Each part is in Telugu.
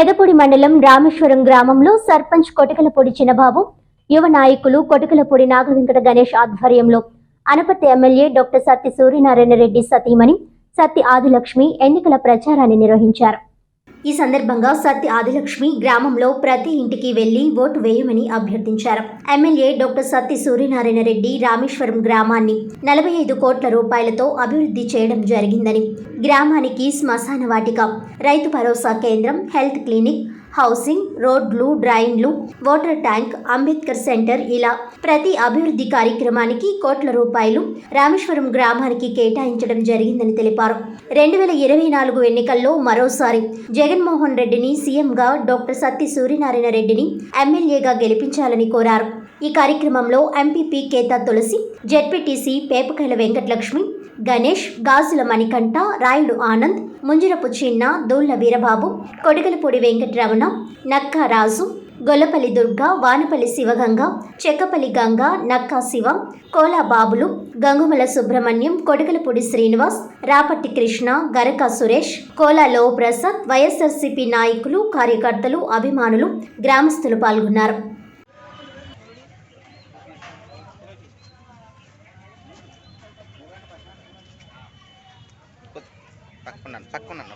పెదపూడి మండలం రామేశ్వరం గ్రామంలో సర్పంచ్ కొటకలపూడి చిన్నబాబు యువ నాయకులు కొటకలపూడి నాగవెంకట గణేష్ ఆధ్వర్యంలో అనపర్తి ఎమ్మెల్యే డాక్టర్ సత్తి సూర్యనారాయణ రెడ్డి సతీమణి సత్తి ఆదిలక్ష్మి ఎన్నికల ప్రచారాన్ని నిర్వహించారు. ఈ సందర్భంగా సత్య ఆదిలక్ష్మి గ్రామంలో ప్రతి ఇంటికి వెళ్ళి ఓటు వేయమని అభ్యర్థించారు. ఎమ్మెల్యే డాక్టర్ సత్తి సూర్యనారాయణ రెడ్డి రామేశ్వరం గ్రామాన్ని నలభై ఐదు కోట్ల రూపాయలతో అభివృద్ధి చేయడం జరిగిందని. గ్రామానికి శ్మశాన వాటిక రైతు భరోసా కేంద్రం హెల్త్ క్లినిక్ హౌసింగ్ రోడ్లు డ్రైన్లు వాటర్ ట్యాంక్ అంబేద్కర్ సెంటర్ ఇలా ప్రతి అభివృద్ధి కార్యక్రమానికి కోట్ల రూపాయలు రామేశ్వరం గ్రామానికి కేటాయించడం జరిగిందని తెలిపారు. రెండు వేల ఇరవై నాలుగు ఎన్నికల్లో మరోసారి జగన్మోహన్ రెడ్డిని సీఎంగా డాక్టర్ సత్తి సూర్యనారాయణ రెడ్డిని ఎమ్మెల్యేగా గెలిపించాలని కోరారు. ఈ కార్యక్రమంలో ఎంపీపీ కేతా తులసి జెడ్పీటీసీ పేపకైల వెంకటలక్ష్మి గణేష్ గాజుల మణికంఠ రాయుడు ఆనంద్ ముంజరపు చిన్న దూళ్ళ వీరబాబు కొడుకలపూడి వెంకటరమణ నక్కారాజు గొల్లపల్లి దుర్గ వానపల్లి శివగంగ చెక్కపల్లి గంగ నక్కా శివ కోలా బాబులు గంగుమల సుబ్రహ్మణ్యం కొడుకలపూడి శ్రీనివాస్ రాపట్టి కృష్ణ గరక సురేష్ కోలా లోప్రసాద్ వైఎస్ఆర్సీపీ నాయకులు కార్యకర్తలు అభిమానులు గ్రామస్తులు పాల్గొన్నారు. పక్కకున్నాను పక్కకున్నాను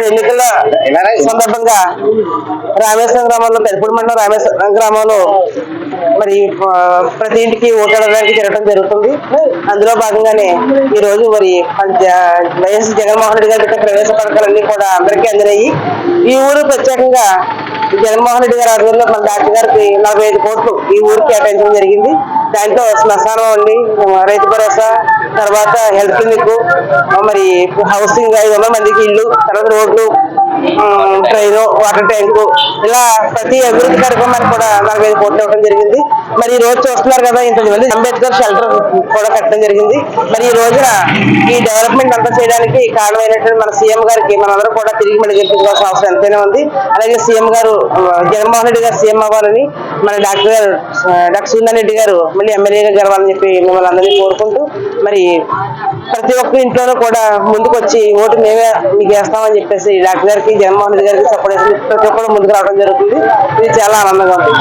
మరి ఎన్నికల్లో సందర్భంగా రామేశ్వరం గ్రామంలో పెద్దపూడి మండలం రామేశ్వరం గ్రామంలో మరి ప్రతి ఇంటికి ఓటాడడానికి తిరగడం జరుగుతుంది. అందులో భాగంగానే ఈ రోజు మరి వైఎస్ జగన్మోహన్ రెడ్డి గారి ప్రవేశ పథకాలన్నీ కూడా అందరికీ అందినాయి ఈ ఊరు ప్రత్యేకంగా జగన్మోహన్ రెడ్డి గారి ఆధ్వర్యంలో మన డాక్టర్ గారికి నలభై ఐదు కోట్లు ఈ ఊరికి కేటాయించడం జరిగింది. దాంట్లో శ్మశానం అండి రైతు భరోసా తర్వాత హెల్త్ క్లినిక్ మరి హౌసింగ్ ఐదు వందల మందికి ఇల్లు తర్వాత రోడ్లు ట్రైన్ వాటర్ ట్యాంకు ఇలా ప్రతి అభివృద్ధి కార్యక్రమానికి కూడా నలభై ఐదు కోట్లు ఇవ్వడం జరిగింది. మరి ఈ రోజు చూస్తున్నారు కదా ఇంతమంది అంబేద్కర్ షెల్టర్ కూడా కట్టడం జరిగింది. మరి ఈ రోజున ఈ డెవలప్మెంట్ అంతా చేయడానికి కారణమైనటువంటి మన సీఎం గారికి మనందరం కూడా తిరిగి మళ్ళీ గెలిపించుకోవాల్సిన అవసరం ఎంతైనా ఉంది. అలాగే సీఎం గారు జగన్మోహన్ రెడ్డి గారు సీఎం అవ్వాలని మన డాక్టర్ గారు డాక్టర్ సుందర్ రెడ్డి గారు మళ్ళీ ఎమ్మెల్యేగా గెలవాలని చెప్పి మిమ్మల్ని అందరినీ కోరుకుంటూ మరి ప్రతి ఒక్క ఇంట్లోనూ కూడా ముందుకు వచ్చి ఓటు మేమే మీకు వేస్తామని చెప్పేసి డాక్టర్ గారికి జగన్మోహన్ రెడ్డి గారికి సపోర్ట్ చేసి ప్రతి ఒక్కరు ముందుకు రావడం జరుగుతుంది. ఇది చాలా ఆనందంగా ఉంటుంది